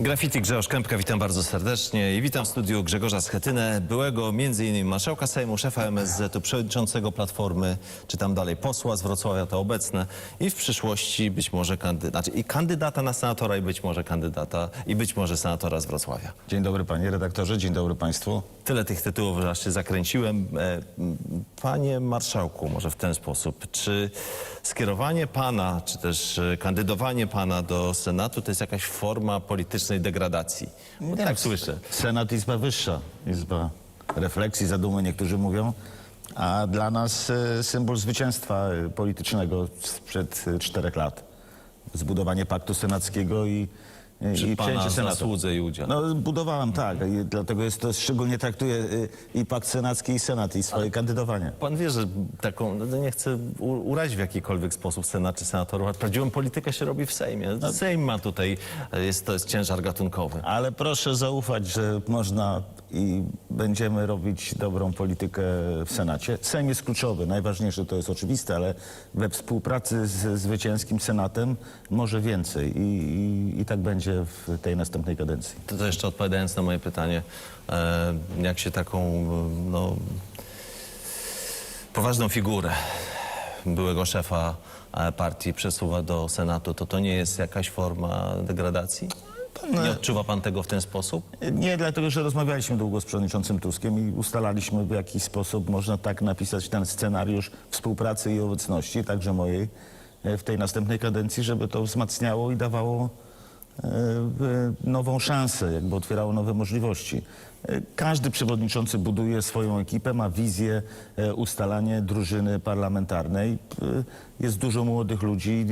Graffiti Grzegorz Kępka, witam bardzo serdecznie i witam w studiu Grzegorza Schetynę, byłego m.in. marszałka Sejmu, szefa MSZ-u, przewodniczącego Platformy, czy tam dalej posła z Wrocławia, to obecne i w przyszłości być może kandydat, znaczy i kandydata na senatora i być może kandydata i być może senatora z Wrocławia. Dzień dobry panie redaktorze, dzień dobry państwu. Tyle tych tytułów, że aż się zakręciłem. E, Panie marszałku, może w ten sposób, czy skierowanie pana, czy też e, kandydowanie pana do Senatu to jest jakaś forma politycznej degradacji? Bo tak słyszę. Senat Izba Wyższa, Izba Refleksji, Zadumy niektórzy mówią, a dla nas e, symbol zwycięstwa e, politycznego sprzed e, czterech lat. Zbudowanie paktu senackiego i, Przy i pana zasłudze i udziale. No budowałem, tak, i dlatego jest to, szczególnie traktuję e, i pakt senacki i Senat i swoje kandydowanie. Pan wie, że taką, no nie chcę u- urazić w jakikolwiek sposób Senat czy senatorów, ale prawdziwą politykę się robi w Sejmie. Sejm ma tutaj, e, jest, to jest ciężar gatunkowy. Ale proszę zaufać, że można i będziemy robić dobrą politykę w Senacie. Sejm jest kluczowy, najważniejsze to jest oczywiste, ale we współpracy z zwycięskim Senatem może więcej i, i, i tak będzie w tej następnej kadencji. To, to jeszcze odpowiadając na moje pytanie, e, jak się taką e, no, poważną figurę byłego szefa e, partii przesuwa do Senatu, to to nie jest jakaś forma degradacji? Nie odczuwa pan tego w ten sposób? Nie, dlatego że rozmawialiśmy długo z przewodniczącym Tuskiem i ustalaliśmy w jaki sposób można tak napisać ten scenariusz współpracy i obecności, także mojej, e, w tej następnej kadencji, żeby to wzmacniało i dawało nową szansę, jakby otwierało nowe możliwości. E, Każdy przewodniczący buduje swoją ekipę, ma wizję, e, ustalanie drużyny parlamentarnej. E, Jest dużo młodych ludzi,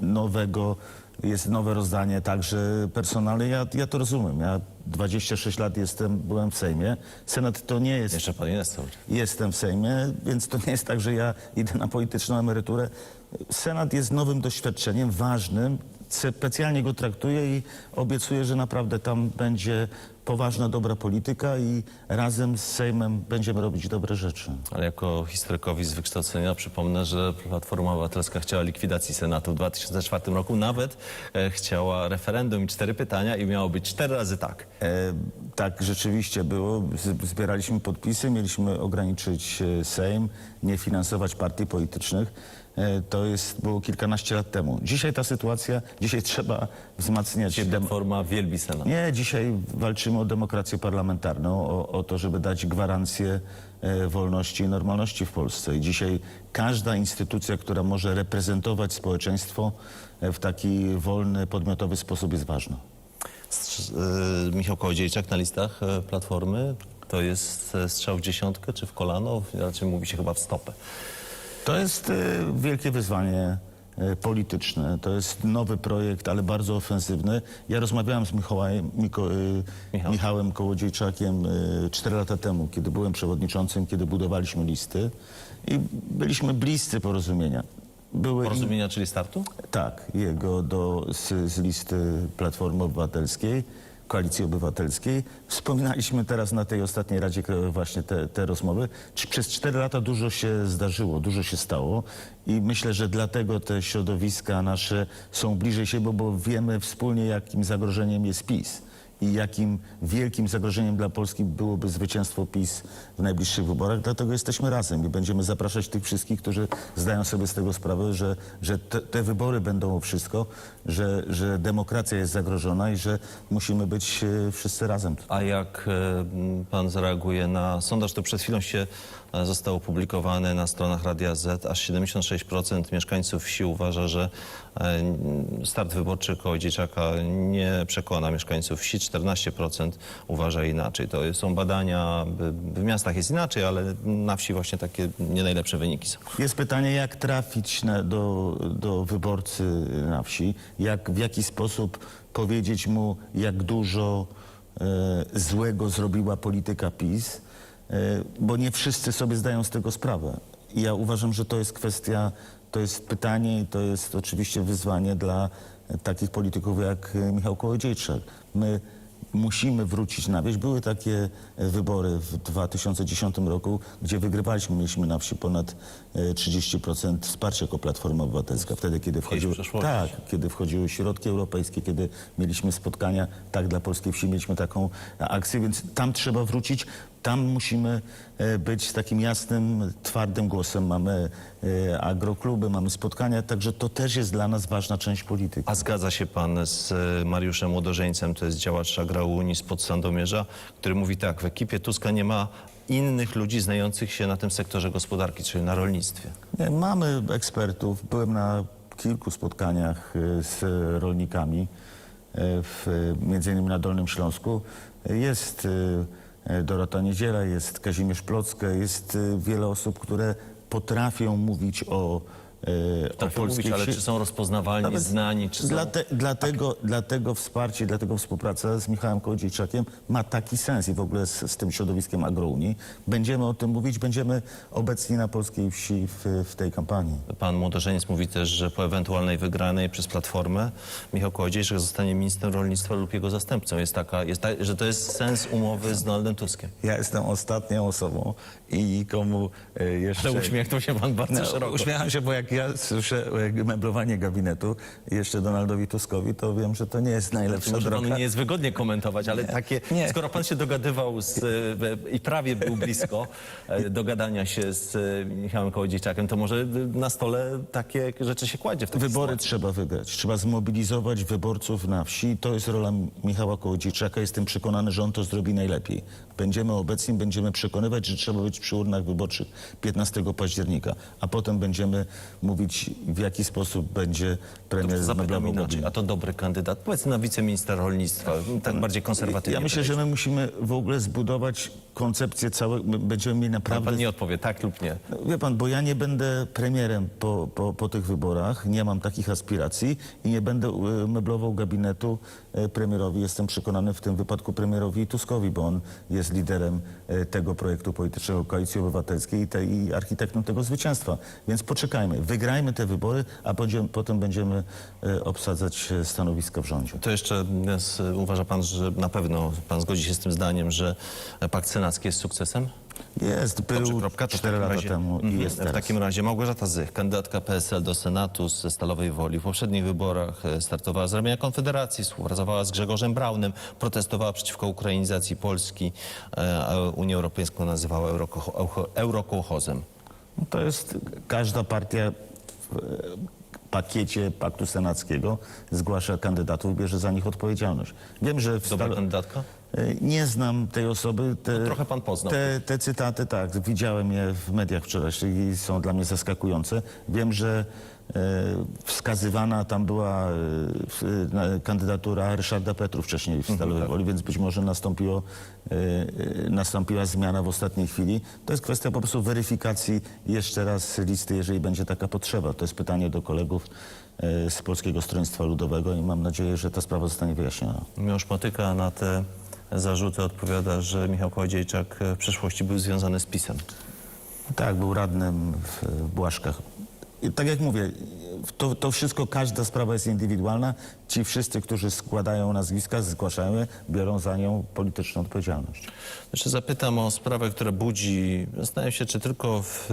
nowego, jest nowe rozdanie także personalne. Ja, ja to rozumiem. Ja 26 lat jestem, byłem w Sejmie. Senat to nie jest Jeszcze pan jest jestem w Sejmie, więc to nie jest tak, że ja idę na polityczną emeryturę. Senat jest nowym doświadczeniem, ważnym. Specjalnie go traktuję i obiecuję, że naprawdę tam będzie poważna, dobra polityka i razem z Sejmem będziemy robić dobre rzeczy. Ale jako historykowi z wykształcenia przypomnę, że Platforma Obywatelska chciała likwidacji Senatu w 2004 roku. Nawet e, chciała referendum i cztery pytania i miało być cztery razy tak. E, tak rzeczywiście było. Z- Zbieraliśmy podpisy, mieliśmy ograniczyć e, Sejm, nie finansować partii politycznych. E, to jest było kilkanaście lat temu. Dzisiaj ta sytuacja, dzisiaj trzeba wzmacniać dem- Platforma wielbi Senat. Nie, dzisiaj walczymy o demokrację parlamentarną, o, o to, żeby dać gwarancję e, wolności i normalności w Polsce. I dzisiaj każda instytucja, która może reprezentować społeczeństwo e, w taki wolny, podmiotowy sposób jest ważna. Strz- e, Michał Kołodziejczak na listach e, Platformy. To jest strzał w dziesiątkę czy w kolano? Raczej mówi się chyba w stopę. To jest e, wielkie wyzwanie e, polityczne. To jest nowy projekt, ale bardzo ofensywny. Ja rozmawiałem z Michałem, Miko, e, Michał. Michałem Kołodziejczakiem e, cztery lata temu, kiedy byłem przewodniczącym, kiedy budowaliśmy listy i byliśmy bliscy porozumienia. Były in- Porozumienia, czyli startu? tak, jego do, z, z listy Platformy Obywatelskiej, Koalicji Obywatelskiej. Wspominaliśmy teraz na tej ostatniej Radzie Krajowej właśnie te, te rozmowy. Przez cztery lata dużo się zdarzyło, dużo się stało i myślę, że dlatego te środowiska nasze są bliżej siebie, bo wiemy wspólnie, jakim zagrożeniem jest PiS i jakim wielkim zagrożeniem dla Polski byłoby zwycięstwo PiS w najbliższych wyborach. Dlatego jesteśmy razem i będziemy zapraszać tych wszystkich, którzy zdają sobie z tego sprawę, że, że te, te wybory będą o wszystko, że, że demokracja jest zagrożona i że musimy być e, wszyscy razem. A jak e, pan zareaguje na sondaż, to przed chwilą się e, został opublikowany na stronach Radia Z. Aż 76% mieszkańców wsi uważa, że start wyborczy Kołodziejczaka nie przekona mieszkańców wsi. 14% uważa inaczej. To są badania, w miastach jest inaczej, ale na wsi właśnie takie nie najlepsze wyniki są. Jest pytanie, jak trafić na, do, do wyborcy na wsi, jak, w jaki sposób powiedzieć mu, jak dużo e, złego zrobiła polityka PiS, e, bo nie wszyscy sobie zdają z tego sprawę. I ja uważam, że to jest kwestia, to jest pytanie i to jest oczywiście wyzwanie dla takich polityków jak Michał Kołodziejczak. My musimy wrócić na wieś. Były takie e, wybory w 2010 roku, gdzie wygrywaliśmy, mieliśmy na wsi ponad e, 30% wsparcia jako Platforma Obywatelska. Wtedy, kiedy wchodziły, tak, kiedy wchodziły środki europejskie, kiedy mieliśmy spotkania, tak dla polskiej wsi mieliśmy taką akcję, więc tam trzeba wrócić. Tam musimy e, być takim jasnym, twardym głosem. Mamy e, agrokluby, mamy spotkania, także to też jest dla nas ważna część polityki. A zgadza się pan z e, Mariuszem Łodożeńcem, to jest działacz Agrounii spod Sandomierza, który mówi tak, w ekipie Tuska nie ma innych ludzi znających się na tym sektorze gospodarki, czyli na rolnictwie. Nie, mamy ekspertów. Byłem na kilku spotkaniach z rolnikami, w, między innymi na Dolnym Śląsku. Jest Dorota Niedziela, jest Kazimierz Plocke, jest e, wiele osób, które potrafią mówić o, e, o polskiej ale wsi. czy są rozpoznawalni, Nawet znani, czy są... Dlate, dlatego, dlatego wsparcie, dlatego współpraca z Michałem Kołodziejczakiem ma taki sens i w ogóle z, z tym środowiskiem Agrounii. Będziemy o tym mówić, będziemy obecni na polskiej wsi w, w tej kampanii. Pan Młodożeniec mówi też, że po ewentualnej wygranej przez Platformę Michał Kołodziejczak zostanie ministrem rolnictwa lub jego zastępcą. Jest taka, jest ta, że to jest sens umowy z Donaldem Tuskiem. Ja jestem ostatnią osobą i komu e, jeszcze... Ale uśmiechnął się pan bardzo No, szeroko. uśmiecham się, bo jak ja słyszę meblowanie gabinetu jeszcze Donaldowi Tuskowi, to wiem, że to nie jest najlepsza Może droga. panu nie jest wygodnie komentować, ale takie, Nie. skoro pan się dogadywał z, i prawie był blisko e, dogadania się z e, Michałem Kołodziejczakiem, to może na stole takie rzeczy się kładzie w Wybory sytuacji. trzeba wygrać. Trzeba zmobilizować wyborców na wsi. To jest rola Michała Kołodziejczaka. Jestem przekonany, że on to zrobi najlepiej. Będziemy obecni, będziemy przekonywać, że trzeba być przy urnach wyborczych 15 października, a potem będziemy mówić, w jaki sposób będzie premier Zapytam zmeblował inaczej, gabinet. a to dobry kandydat, powiedzmy na wiceministra rolnictwa, tak bardziej konserwatywnie. Ja myślę, że my musimy w ogóle zbudować koncepcję całego. my Będziemy mieli Pan, naprawdę pan nie odpowie, tak lub nie. Wie pan, bo ja nie będę premierem po, po, po tych wyborach, nie mam takich aspiracji i nie będę e, meblował gabinetu e, premierowi. Jestem przekonany w tym wypadku premierowi Tuskowi, bo on jest liderem e, tego projektu politycznego Koalicji Obywatelskiej i, te, i architektem tego zwycięstwa. Więc poczekajmy, wygrajmy te wybory, a potem, potem będziemy e, obsadzać e, stanowiska w rządzie. To jeszcze s- uważa pan, że na pewno pan zgodzi się z tym zdaniem, że pakt senacki jest sukcesem? Jest, był Dobrze, kropka. To w 4 takim lata razie- temu i Mhm. jest teraz. W takim razie Małgorzata Zych, kandydatka PSL do Senatu ze Stalowej Woli. W poprzednich wyborach e, startowała z ramienia Konfederacji, współpracowała z Grzegorzem Braunem, protestowała przeciwko ukrainizacji Polski, e, a Unię Europejską nazywała eurokołchozem. No To jest każda partia w e, pakiecie paktu senackiego zgłasza kandydatów, bierze za nich odpowiedzialność. Wiem, że w Dobra Stal- kandydatka? E, Nie znam tej osoby. Te, No trochę pan poznał. Te, te cytaty, tak, widziałem je w mediach wczorajszych i są dla mnie zaskakujące. Wiem, że e, wskazywana tam była e, kandydatura Ryszarda Petru wcześniej Mhm, w Stalowej tak. Woli, więc być może nastąpiło, nastąpiła zmiana w ostatniej chwili. To jest kwestia po prostu weryfikacji jeszcze raz listy, jeżeli będzie taka potrzeba. To jest pytanie do kolegów z Polskiego Stronnictwa Ludowego i mam nadzieję, że ta sprawa zostanie wyjaśniona. Miłosz Motyka na te zarzuty odpowiada, że Michał Kołodziejczak w przeszłości był związany z PiSem. Tak, był radnym w Błaszkach. I tak jak mówię, to, to wszystko, każda sprawa jest indywidualna. Ci wszyscy, którzy składają nazwiska, zgłaszają je, biorą za nią polityczną odpowiedzialność. Jeszcze zapytam o sprawę, która budzi, zastanawiam się, czy tylko w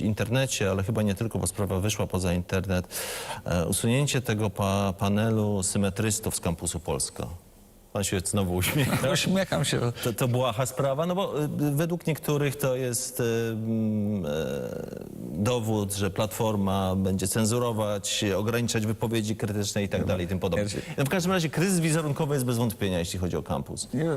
internecie, ale chyba nie tylko, bo sprawa wyszła poza internet. E, usunięcie tego pa panelu symetrystów z kampusu Polska. Pan się znowu uśmiecha. Uśmiecham się. To, to błaha sprawa, no bo y, według niektórych to jest y, e, dowód, że Platforma będzie cenzurować, ograniczać wypowiedzi krytyczne i tak dalej i tym podobne. No w każdym razie kryzys wizerunkowy jest bez wątpienia, jeśli chodzi o kampus. Nie,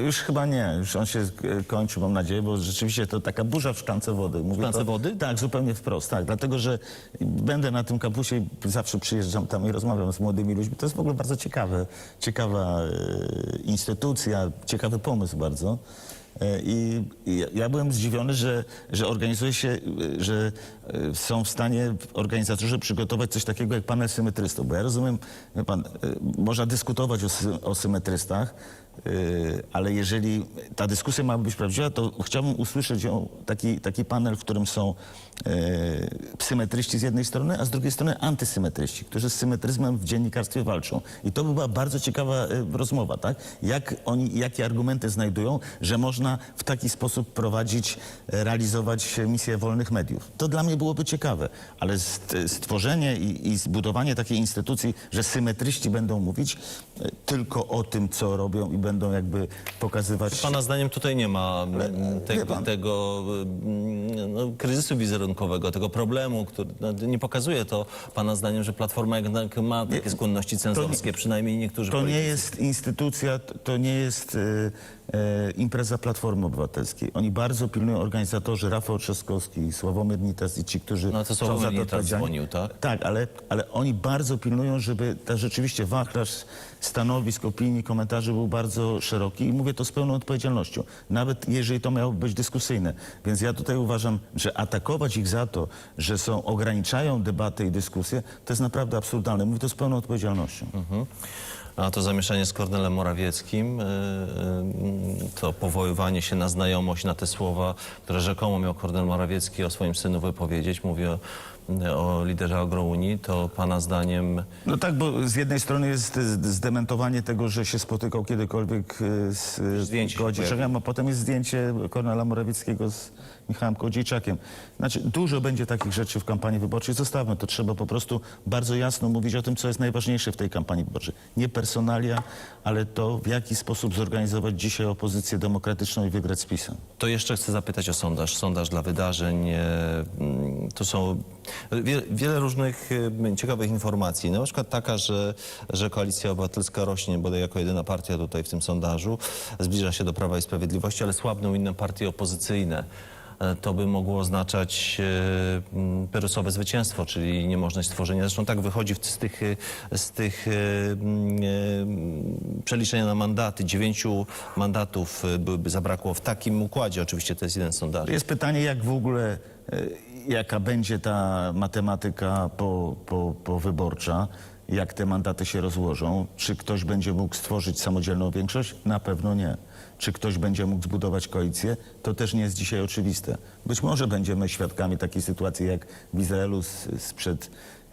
już chyba nie, już on się e, kończy, mam nadzieję, bo rzeczywiście to taka burza w szklance wody. Mówię szklance to, wody? Tak, zupełnie wprost, tak. Dlatego, że będę na tym kampusie i zawsze przyjeżdżam tam i rozmawiam z młodymi ludźmi. To jest w ogóle bardzo ciekawe, ciekawa e, instytucja, ciekawy pomysł bardzo. E, I ja- byłem zdziwiony, że, że organizuje się, e, że e, są w stanie organizatorzy przygotować coś takiego jak panel symetrystów. Bo ja rozumiem, pan, można dyskutować o, o symetrystach. Y, ale jeżeli ta dyskusja ma być prawdziwa, to chciałbym usłyszeć ją, taki, taki panel, w którym są y, symetryści z jednej strony, a z drugiej strony antysymetryści, którzy z symetryzmem w dziennikarstwie walczą. I to by była bardzo ciekawa y, rozmowa, tak? Jak oni, jakie argumenty znajdują, że można w taki sposób prowadzić, realizować misję wolnych mediów. To dla mnie byłoby ciekawe, ale st- stworzenie i, i zbudowanie takiej instytucji, że symetryści będą mówić tylko o tym, co robią i będą jakby pokazywać... Pana zdaniem tutaj nie ma tego, pan. tego no, kryzysu wizerunkowego, tego problemu, który no, nie pokazuje to Pana zdaniem, że Platforma jednak ma takie skłonności cenzorskie, przynajmniej niektórzy To nie jest instytucja, to nie jest e, e, impreza Platformy Obywatelskiej. Oni bardzo pilnują organizatorzy, Rafał Trzaskowski, Sławomir Nitas i ci, którzy No to są za to odpowiedzialni. dzwonił, tak? Tak, ale, ale oni bardzo pilnują, żeby ta rzeczywiście wachlarz stanowisk, opinii, komentarzy był bardzo szeroki i mówię to z pełną odpowiedzialnością, nawet jeżeli to miało być dyskusyjne. Więc ja tutaj uważam, że atakować ich za to, że są, ograniczają debatę i dyskusję, to jest naprawdę absurdalne. Mówię to z pełną odpowiedzialnością. Mhm. A to zamieszanie z Kornelem Morawieckim, y, y, to powoływanie się na znajomość, na te słowa, które rzekomo miał Kornel Morawiecki o swoim synu wypowiedzieć, mówię o, o liderze Agrounii, to Pana zdaniem No tak, bo z jednej strony jest zdementowanie tego, że się spotykał kiedykolwiek e, z Zdjęcie a potem jest zdjęcie Kornela Morawieckiego z Michałem Kołodziejczakiem. Znaczy, dużo będzie takich rzeczy w kampanii wyborczej. Zostawmy to. Trzeba po prostu bardzo jasno mówić o tym, co jest najważniejsze w tej kampanii wyborczej. Nie personalia, ale to, w jaki sposób zorganizować dzisiaj opozycję demokratyczną i wygrać z PiSem. To jeszcze chcę zapytać o sondaż. Sondaż dla wydarzeń. e, To są wie, wiele różnych ciekawych informacji. Na przykład taka, że, że Koalicja Obywatelska rośnie, bodaj jako jedyna partia tutaj w tym sondażu, zbliża się do Prawa i Sprawiedliwości, ale słabną inne partie opozycyjne. E, To by mogło oznaczać e, perusowe zwycięstwo, czyli niemożność stworzenia. Zresztą tak wychodzi z tych, e, z tych przeliczenia na mandaty. Dziewięciu mandatów byłyby zabrakło w takim układzie. Oczywiście to jest jeden sondaż. Jest pytanie, jak w ogóle, jaka będzie ta matematyka po, po, powyborcza, jak te mandaty się rozłożą. Czy ktoś będzie mógł stworzyć samodzielną większość? Na pewno nie. Czy ktoś będzie mógł zbudować koalicję? To też nie jest dzisiaj oczywiste. Być może będziemy świadkami takiej sytuacji jak w Izraelu sprzed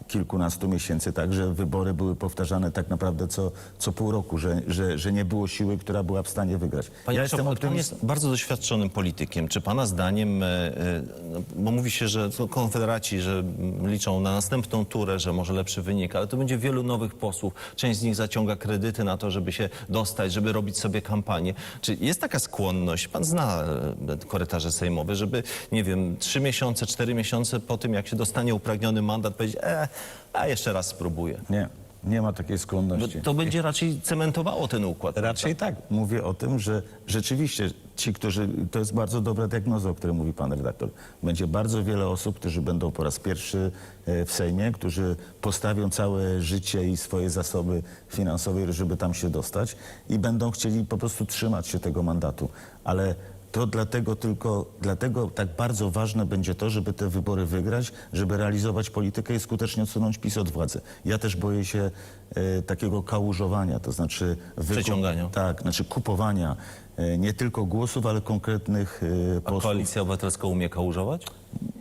kilkunastu miesięcy, tak, że wybory były powtarzane tak naprawdę co, co pół roku, że, że, że nie było siły, która była w stanie wygrać. Panie ja jestem Pan jest bardzo doświadczonym politykiem. Czy Pana zdaniem, e, e, no, bo mówi się, że konfederaci, że liczą na następną turę, że może lepszy wynik, ale to będzie wielu nowych posłów. Część z nich zaciąga kredyty na to, żeby się dostać, żeby robić sobie kampanię. Czy jest taka skłonność, Pan zna e, korytarze sejmowe, żeby, nie wiem, trzy miesiące, cztery miesiące po tym, jak się dostanie upragniony mandat, powiedzieć, e, a jeszcze raz spróbuję. Nie, nie ma takiej Bo skłonności. to będzie raczej cementowało ten układ. Raczej tak. Mówię o tym, że rzeczywiście ci, którzy. To jest bardzo dobra diagnoza, o której mówi pan redaktor. Będzie bardzo wiele osób, którzy będą po raz pierwszy e, w Sejmie, którzy postawią całe życie i swoje zasoby finansowe, żeby tam się dostać i będą chcieli po prostu trzymać się tego mandatu. Ale to dlatego tylko, dlatego tak bardzo ważne będzie to, żeby te wybory wygrać, żeby realizować politykę i skutecznie odsunąć PiS od władzy. Ja też boję się e, takiego kałużowania, to znaczy... wykup- Przeciągania. Tak, znaczy kupowania e, nie tylko głosów, ale konkretnych e, A posłów. koalicja obywatelska umie kałużować?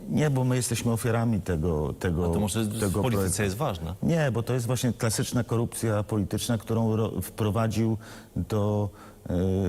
Nie, bo my jesteśmy ofiarami tego, tego, A to może w tego polityce jest ważne. Nie, bo to jest właśnie klasyczna korupcja polityczna, którą ro, wprowadził do,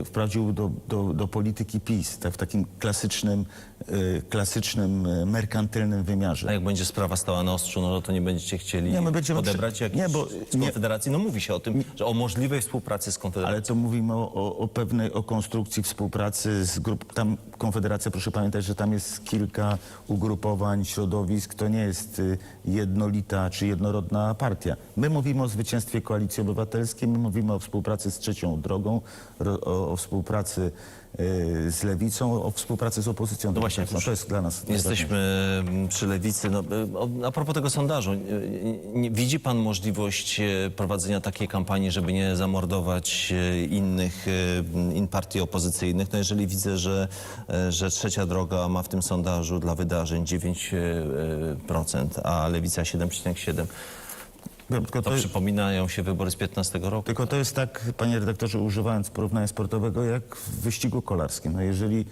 wprowadził do, do, do polityki PiS, tak, w takim klasycznym, e, klasycznym, e, merkantylnym wymiarze. A jak będzie sprawa stała na ostrzu, no to nie będziecie chcieli Nie, my będziemy odebrać przy- jakiejś nie, bo- z nie. Konfederacji? No mówi się o tym, że o możliwej współpracy z Konfederacją. Ale to mówimy o, o, o pewnej, o konstrukcji współpracy z grup, tam Konfederacja, proszę pamiętać, że tam jest kilka ugrupowań, środowisk, to nie jest y, jednolita czy jednorodna partia. My mówimy o zwycięstwie Koalicji Obywatelskiej, my mówimy o współpracy z Trzecią Drogą, o, o współpracy y, z Lewicą, o współpracy z opozycją. No właśnie, to jest dla nas Jesteśmy mm, przy lewicy. No, y, o- a propos tego sondażu, y, y, nie- widzi pan możliwość y, prowadzenia takiej kampanii, żeby nie zamordować y, innych y, in partii opozycyjnych? No jeżeli widzę, że, y, że trzecia droga ma w tym sondażu dla wydarzeń 9%, a lewica 7,7%. Wiem, tylko To to, przypominają się wybory z 15 roku. tylko to jest tak, panie redaktorze, używając porównania sportowego, jak w wyścigu kolarskim. No jeżeli